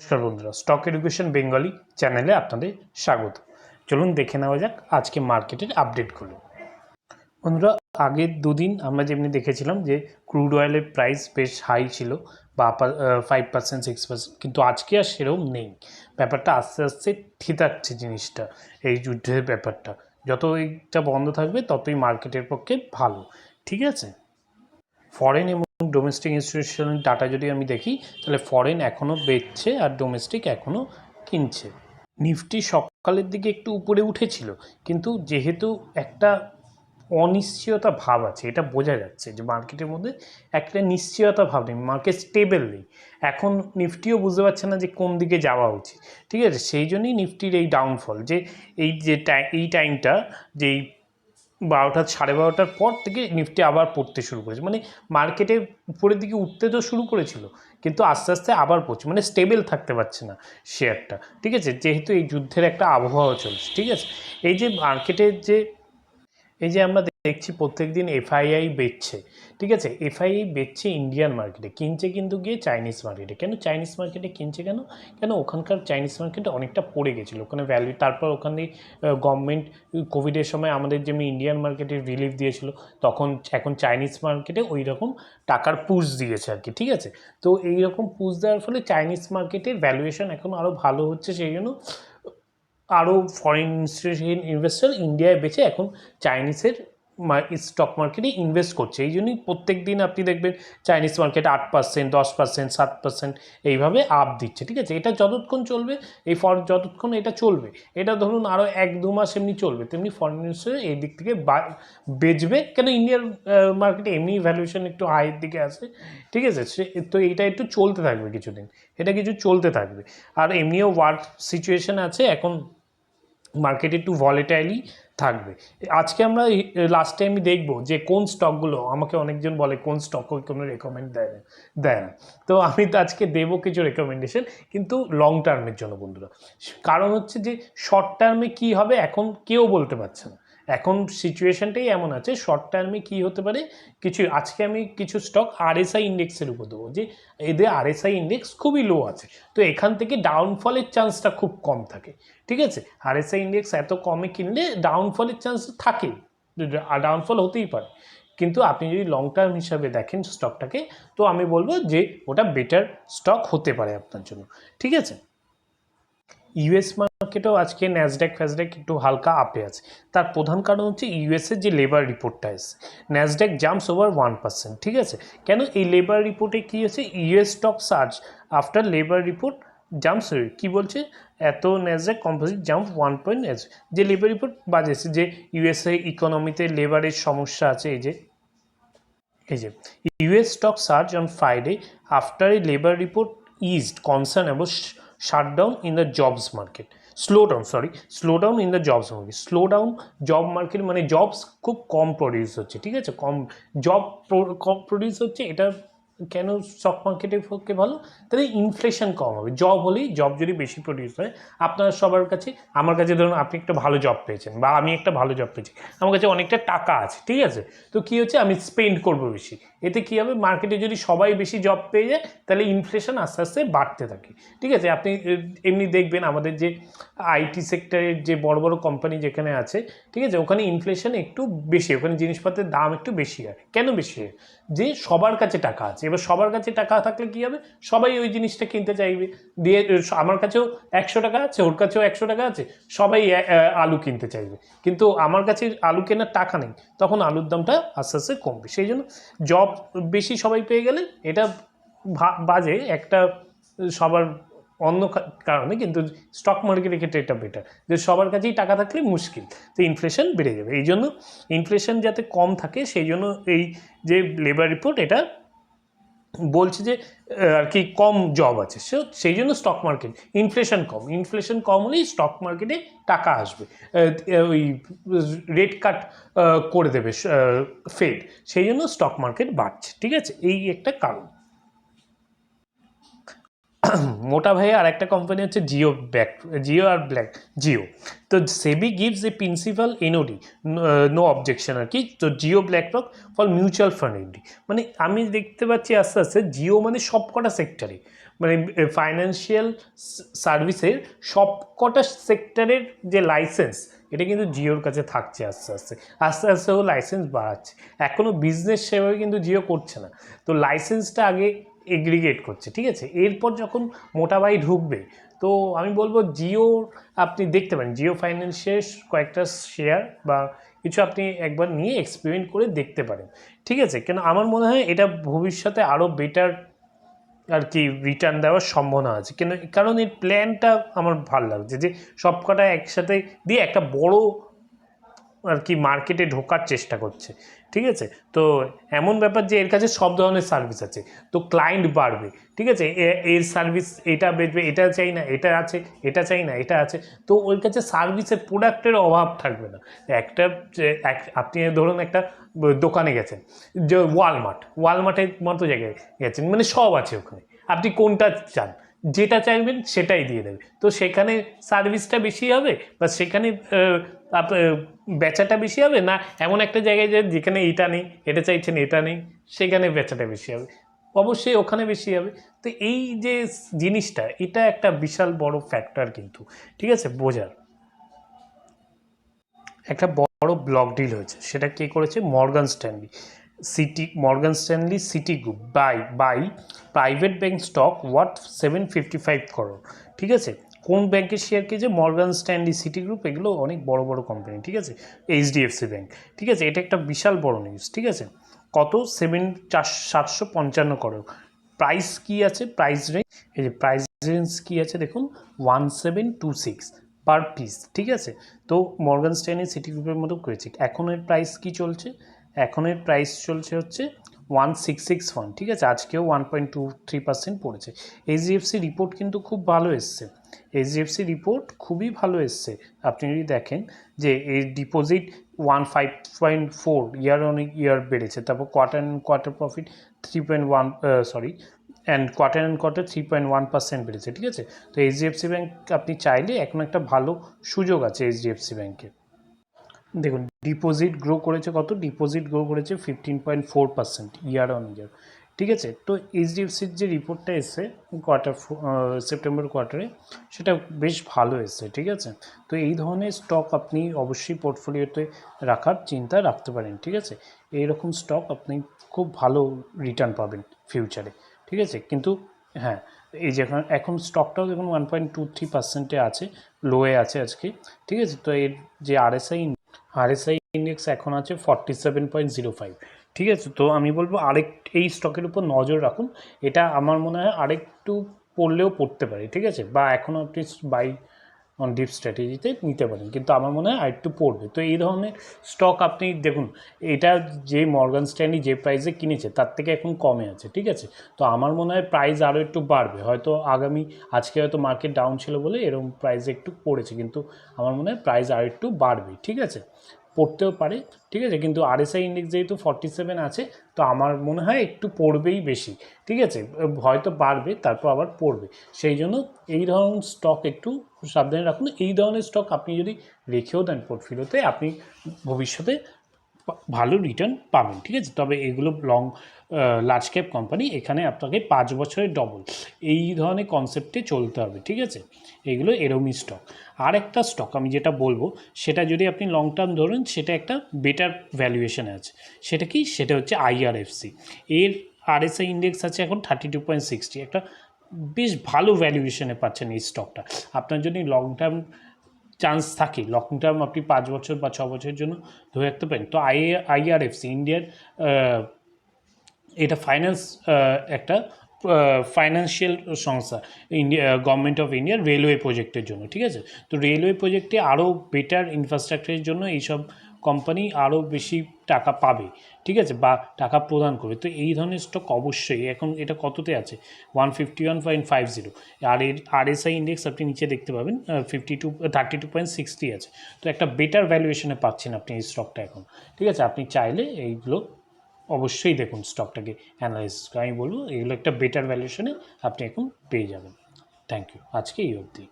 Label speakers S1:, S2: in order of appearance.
S1: নমস্কার বন্ধুরা stock education Bengali চ্যানেলে আপনাদের স্বাগত। চলুন দেখে নেওয়া যাক আজকে মার্কেটের আপডেটগুলো বন্ধুরা, আগের দুদিন আমরা যেমনি দেখেছিলাম যে ক্রুড অয়েলের প্রাইস বেশ হাই ছিল, বা ফাইভ পার্সেন্ট সিক্স পার্সেন্ট কিন্তু আজকে আর সেরকম নেই। ব্যাপারটা আস্তে আস্তে ঠিতাচ্ছে জিনিসটা, এই যুদ্ধের ব্যাপারটা। যত এইটা বন্ধ থাকবে, ততই মার্কেটের পক্ষে ভালো, ঠিক আছে? ফরেন ডোমেস্টিক ইনস্টিটিউশনাল ডাটা যদি আমি দেখি, তাহলে ফরেন এখনও বেচছে আর ডোমেস্টিক এখনও কিনছে। নিফটি সকালের দিকে একটু উপরে উঠেছিল, কিন্তু যেহেতু একটা অনিশ্চয়তা ভাব আছে, এটা বোঝা যাচ্ছে যে মার্কেটের মধ্যে একটা নিশ্চয়তা ভাব নেই মার্কেট স্টেবল নেই। এখন নিফটিও বুঝতে পারছে না যে কোন দিকে যাওয়া উচিত। ঠিক আছে? সেই জন্যই নিফটির এই ডাউনফল যে এই যে এই টাইমটা যে বারোটা সাড়ে বারোটার পর থেকে নিফটি আবার পড়তে শুরু করেছে। মানে মার্কেটে উপরের দিকে উঠতে তো শুরু করেছিল, কিন্তু আস্তে আস্তে আবার পড়ছে। মানে স্টেবেল থাকতে পারছে না শেয়ারটা ঠিক আছে? যেহেতু এই যুদ্ধের একটা আবহাওয়া চলছে, ঠিক আছে? এই যে মার্কেটের যে, এই যে আমরা দেখছি প্রত্যেক দিন এফআইআই বেচছে ঠিক আছে এফআইআই বেচছে ইন্ডিয়ান মার্কেটে কিনছে কিন্তু গিয়ে চাইনিজ মার্কেটে কেন চাইনিজ মার্কেটে কিনছে কেন? কেন ওখানকার চাইনিজ মার্কেটে অনেকটা পড়ে গেছিল। ওখানে ভ্যালু তারপর ওখানে গভর্নমেন্ট কোভিডের সময় আমাদের যেমনি ইন্ডিয়ান মার্কেটে রিলিফ দিয়েছিল, তখন এখন চাইনিজ মার্কেটে ওই রকম টাকার পুশ দিয়েছে আর কি, ঠিক আছে? তো এই রকম পুশ দেওয়ার ফলে চাইনিজ মার্কেটের ভ্যালুয়েশন এখন আরও ভালো হচ্ছে, সেই জন্য আরও ফরেন ইনস্টিটিউশন ইনভেস্টর ইন্ডিয়ায় বেছে এখন চাইনিজের স্টক মার্কেটে ইনভেস্ট করছে। এই জন্যই প্রত্যেক দিন আপনি দেখবেন চাইনিজ মার্কেট আট পার্সেন্ট দশ পার্সেন্ট সাত পার্সেন্ট এইভাবে আপ দিচ্ছে, ঠিক আছে? এটা যতক্ষণ চলবে, এই ফর, যতক্ষণ এটা চলবে, এটা ধরুন আরও এক, দু মাস এমনি চলবে, তেমনি ফরেন ইনভেস্টর এই দিক থেকে বেচবে। কেন ইন্ডিয়ার মার্কেটে এমনি ভ্যালুয়েশন একটু হাইয়ের দিকে আছে, ঠিক আছে? সে, তো এইটা একটু চলতে থাকবে কিছুদিন, এটা কিছু চলতে থাকবে। আর এমনিও ওয়ার্ক সিচুয়েশন আছে, এখন মার্কেট একটু ভলেটাইলই থাকবে। আজকে আমরা লাস্ট আমি দেখব যে কোন স্টকগুলো আমাকে অনেকজন বলে কোন স্টক কোনো রেকমেন্ড দেয় না দেয় না। তো আমি তো আজকে দেবো কিছু রেকমেন্ডেশন কিন্তু লং টার্মের জন্য বন্ধুরা। কারণ হচ্ছে যে শর্ট টার্মে কী হবে এখন কেউ বলতে পারছে না। এখন সিচুয়েশনটাই এমন আছে শর্ট টার্মে কী হতে পারে? কিছু, আজকে আমি কিছু স্টক আরএসআই ইন্ডেক্সের উপর দেবো, যে এদের আরএসআই ইন্ডেক্স খুবই লো আছে। তো এখান থেকে ডাউনফলের চান্সটা খুব কম থাকে, ঠিক আছে? আরএসআই ইন্ডেক্স এত কমে কিনলে ডাউনফলের চান্স থাকে ডাউনফল হতেই পারে। কিন্তু আপনি যদি লং টার্ম হিসাবে দেখেন স্টকটাকে তো আমি বলব যে ওটা বেটার স্টক হতে পারে আপনার জন্য, ঠিক আছে? ইউএস মার্কেটেও আজকে ন্যাসড্যাক ফ্যাসড্যাক একটু হালকা আপে আছে। তার প্রধান কারণ হচ্ছে ইউএসের যে লেবার রিপোর্টটা এসে Nasdaq jumps over one percent ঠিক আছে? কেন এই লেবার রিপোর্টে কী হচ্ছে US stock surge after labour report jumps কি বলছে? এত Nasdaq composite jump one point S, যে লেবার রিপোর্ট বাজেছে যে ইউএসএ ইকোনমিতে লেবারের সমস্যা আছে, এই যে এই যে US stock surge on Friday after a labour report eased concern about shutdown in the jobs market slow down sorry slow down in the jobs market slow down job market মানে jobs খুব কম produce হচ্ছে, ঠিক আছে? কম job কম produce হচ্ছে, এটা কেন stock মার্কেটের পক্ষে ভালো? তাহলে ইনফ্লেশন কম হবে। জব হলেই জব যদি বেশি প্রডিউস হয়, আপনার সবার কাছে, আমার কাছে ধরুন আপনি একটা ভালো জব পেয়েছেন বা আমি একটা ভালো জব পেয়েছি, আমার কাছে অনেকটা টাকা আছে, ঠিক আছে? তো কী হচ্ছে? আমি স্পেন্ড করব বেশি। এতে কী হবে? মার্কেটে যদি সবাই বেশি জব পেয়ে যায়, তাহলে ইনফ্লেশন আস্তে আস্তে বাড়তে থাকে, ঠিক আছে? আপনি এমনি দেখবেন আমাদের যে আইটি সেক্টরের যে বড় বড় কোম্পানি যেখানে আছে, ঠিক আছে? ওখানে ইনফ্লেশন একটু বেশি, ওখানে জিনিসপত্রের দাম একটু বেশি হয়। কেন বেশি হয়? যে সবার কাছে টাকা আছে এবার সবার কাছে টাকা থাকলে কী হবে? সবাই ওই জিনিসটা কিনতে চাইবে। দিয়ে আমার কাছেও একশো টাকা আছে, ওর কাছেও একশো টাকা আছে, সবাই আলু কিনতে চাইবে। কিন্তু আমার কাছে আলু কেনার টাকা নেই, তখন আলুর দামটা আস্তে আস্তে কমবে। সেই জন্য জব বেশি সবাই পেয়ে গেলে এটা বাজে একটা সবার অন্য কারণে কিন্তু স্টক মার্কেটের ক্ষেত্রে এটা বেটার যে সবার কাছেই টাকা থাকলে মুশকিল, তো ইনফ্লেশন বেড়ে যাবে। এই জন্য ইনফ্লেশন যাতে কম থাকে, সেই জন্য এই যে লেবার রিপোর্ট এটা বলছে যে আর কি কম জব আছে। সে সেই জন্য স্টক মার্কেট ইনফ্লেশন কম। ইনফ্লেশন কম হলেই স্টক মার্কেটে টাকা আসবে। ওই রেট কাট করে দেবে ফেড সেই জন্য স্টক মার্কেট বাড়ছে। ঠিক আছে? এই একটা কারণ। মোটা ভাই আর একটা কোম্পানি হচ্ছে জিও ব্যাক জিও আর ব্ল্যাক জিও তো SEBI gives a principal NOD no objection আর কি। তো Jio BlackRock for mutual fund ND মানে আমি দেখতে পাচ্ছি আস্তে আস্তে জিও মানে সব কটা সেক্টরে মানে ফাইন্যান্সিয়াল সার্ভিসের সব কটা সেক্টরের যে লাইসেন্স এটা কিন্তু জিওর কাছে থাকছে আস্তে আস্তে। আস্তে আস্তে ও লাইসেন্স বাড়াচ্ছে। এখনও বিজনেস সেভাবে কিন্তু জিও করছে না। তো লাইসেন্সটা আগে এগ্রিগেট করছে, ঠিক আছে? এরপর যখন মোটাবাই ঢুকবে, তো আমি বলব জিও, আপনি দেখতে পারেন, জিও ফাইন্যান্সের কয়েকটা শেয়ার বা কিছু আপনি একবার নিয়ে এক্সপেরিমেন্ট করে দেখতে পারেন, ঠিক আছে? কেন, আমার মনে হয় এটা ভবিষ্যতে আরও বেটার আর কি রিটার্ন দেওয়ার সম্ভাবনা আছে। কেন, কারণ এই প্ল্যানটা আমার ভালো লাগছে যে সব কটা একসাথে দিয়ে একটা বড় আর কি মার্কেটে ঢোকার চেষ্টা করছে, ঠিক আছে? তো এমন ব্যাপার যে এর কাছে সব ধরনের সার্ভিস আছে। তো ক্লায়েন্ট বাড়বে, ঠিক আছে? এর সার্ভিস এটা বেচবে, এটা চাই না, এটা আছে, এটা চাই না, এটা আছে। তো ওর কাছে সার্ভিসের প্রোডাক্টের অভাব থাকবে না। একটা আপনি ধরুন একটা দোকানে গেছেন, যে ওয়ালমার্ট ওয়ালমার্টের মতো জায়গায় গেছেন মানে সব আছে ওখানে। আপনি কোনটা চান? যেটা চাইবেন সেটাই দিয়ে দেবে। তো সেখানে সার্ভিসটা বেশি হবে বা সেখানে বেচাটা বেশি হবে? না, এমন একটা জায়গায় যে যেখানে এটা নেই, এটা চাইছেন, এটা নেই, সেখানে বেচাটা বেশি হবে। অবশ্যই ওখানে বেশি হবে। তো এই যে জিনিসটা, এটা একটা বিশাল বড় ফ্যাক্টর কিন্তু, ঠিক আছে? বোঝার। একটা বড় ব্লক ডিল হয়েছে, সেটা কে করেছে? Morgan Stanley Citi Morgan Stanley Citigroup buy buy private bank stock worth seven fifty five crore ঠিক আছে? কোন ব্যাংকের শেয়ার কিনেছে মর্গান স্ট্যান্ডি সিটি গ্রুপ এগুলো অনেক বড় বড় কোম্পানি ঠিক আছে? এইচডিএফসি ব্যাংক ঠিক আছে? এটা একটা বিশাল বড় নিউজ ঠিক আছে? কত? সেভেন চার, সাতশো পঞ্চান্ন করোড় প্রাইস কি আছে? প্রাইস রেঞ্জ এই যে প্রাইস রেঞ্জ কী আছে দেখুন? One seven two six per piece ঠিক আছে? তো মর্গান স্ট্যানি সিটি গ্রুপের মতো করেছে। এখন এর প্রাইস কি চলছে? এখন এর প্রাইস চলছে হচ্ছে ওয়ান সিক্স সিক্স ওয়ান ঠিক আছে? আজকেও one point two three percent পড়েছে। এইচডিএফসি রিপোর্ট কিন্তু খুব ভালো এসছে। এইচডিএফসি রিপোর্ট খুবই ভালো এসছে। আপনি যদি দেখেন যে এই deposit one five point four year on year বেড়েছে, তারপর quarter and quarter profit three point one sorry and quarter and quarter three point one percent বেড়েছে, ঠিক আছে? তো এইচডিএফসি ব্যাঙ্ক আপনি চাইলে এখন একটা ভালো সুযোগ আছে এইচডিএফসি ব্যাঙ্কে দেখুন ডিপোজিট গ্রো করেছে কত? ডিপোজিট গ্রো করেছে fifteen point four percent year on year ঠিক আছে? তো এইচডিএফসির যে রিপোর্টটা এসছে কোয়ার্টার সেপ্টেম্বর কোয়ার্টারে সেটা বেশ ভালো এসছে, ঠিক আছে? তো এই ধরনের স্টক আপনি অবশ্যই পোর্টফোলিওতে রাখার চিন্তা রাখতে পারেন, ঠিক আছে? এইরকম স্টক আপনি খুব ভালো রিটার্ন পাবেন ফিউচারে ঠিক আছে? কিন্তু হ্যাঁ এই যে এখন স্টকটাও দেখুন ওয়ান পয়েন্ট টু থ্রি পার্সেন্টে আছে লোয়ে আছে আজকে, ঠিক আছে? তো এর যে আরএসআই আরএসআই ইন্ডেক্স এখন আছে forty seven point zero five ঠিক আছে? তো আমি বলব আরেক, এই স্টকের উপর নজর রাখুন। এটা আমার মনে হয় আরেকটু পড়লেও পড়তে পারে, ঠিক আছে? বা এখনও আপনি বাই অন ডিপ স্ট্র্যাটেজিতে নিতে পারেন। কিন্তু আমার মনে হয় আরেকটু পড়বে। তো এই ধরনের স্টক আপনি দেখুন, এটা যে মর্গান স্ট্যান্ডি যে প্রাইসে কিনেছে, তার থেকে এখন কমে আছে, ঠিক আছে? তো আমার মনে হয় প্রাইস আরও একটু বাড়বে। হয়তো আগামী, আজকে হয়তো মার্কেট ডাউন ছিল বলে এরকম প্রাইস একটু পড়েছে। কিন্তু আমার মনে হয় প্রাইস আরও একটু বাড়বে, ঠিক আছে? পড়তেও পারে, ঠিক আছে? কিন্তু আরএসআই ইন্ডেক্স যেহেতু ফর্টি সেভেন আছে, তো আমার মনে হয় একটু পড়বেই বেশি, ঠিক আছে? হয়তো বাড়বে, তারপর আবার পড়বে। সেই জন্য এই ধরনের স্টক একটু সাবধানে রাখুন। এই ধরনের স্টক আপনি যদি রেখেও দেন পোর্টফিলিওতে আপনি ভবিষ্যতে ভালো রিটার্ন পাবেন, ঠিক আছে? তবে এগুলো লং লার্জ ক্যাপ কোম্পানি এখানে আপনাকে পাঁচ বছরের ডবল এই ধরনের কনসেপ্টে চলতে হবে, ঠিক আছে? এগুলো এরমই স্টক আর একটা স্টক আমি যেটা বলব, সেটা যদি আপনি লং টার্ম ধরুন, সেটা একটা বেটার ভ্যালুয়েশনে আছে। সেটা কি? সেটা হচ্ছে আইআরএফসি এর আরএসআই ইন্ডেক্স আছে এখন থার্টি টু পয়েন্ট সিক্সটি একটা বেশ ভালো ভ্যালুয়েশনে পাচ্ছেন এই স্টকটা আপনার যদি লং টার্ম চান্স থাকে। লং টার্ম আপনি পাঁচ বছর বা ছ বছরের জন্য ধরে রাখতে পারেন। তো আই আইআরএফসি ইন্ডিয়ার এটা ফাইন্যান্স একটা ফাইন্যান্সিয়াল সংস্থা ইন্ডিয়া গভর্নমেন্ট অফ ইন্ডিয়ার রেলওয়ে প্রজেক্টের জন্য, ঠিক আছে? তো রেলওয়ে প্রজেক্টে আরও বেটার ইনফ্রাস্ট্রাকচারের জন্য এইসব কোম্পানি আরও বেশি টাকা পাবে। ঠিক আছে? বা টাকা প্রদান করবে। তো এই ধরনের স্টক অবশ্যই, এখন এটা কততে আছে? One fifty one point five zero আর এর আরএসআই ইন্ডেক্স আপনি নিচে দেখতে পাবেন fifty two thirty two point sixty আছে। তো একটা বেটার ভ্যালুয়েশনে পাচ্ছেন আপনি এই স্টকটা এখন। ঠিক আছে? আপনি চাইলে এইগুলো অবশ্যই দেখুন স্টকটাকে অ্যানালাইজ আমি বলব, এগুলো একটা বেটার ভ্যালুয়েশনে আপনি এখন পেয়ে যাবেন। থ্যাংক ইউ আজকে এই অবধি।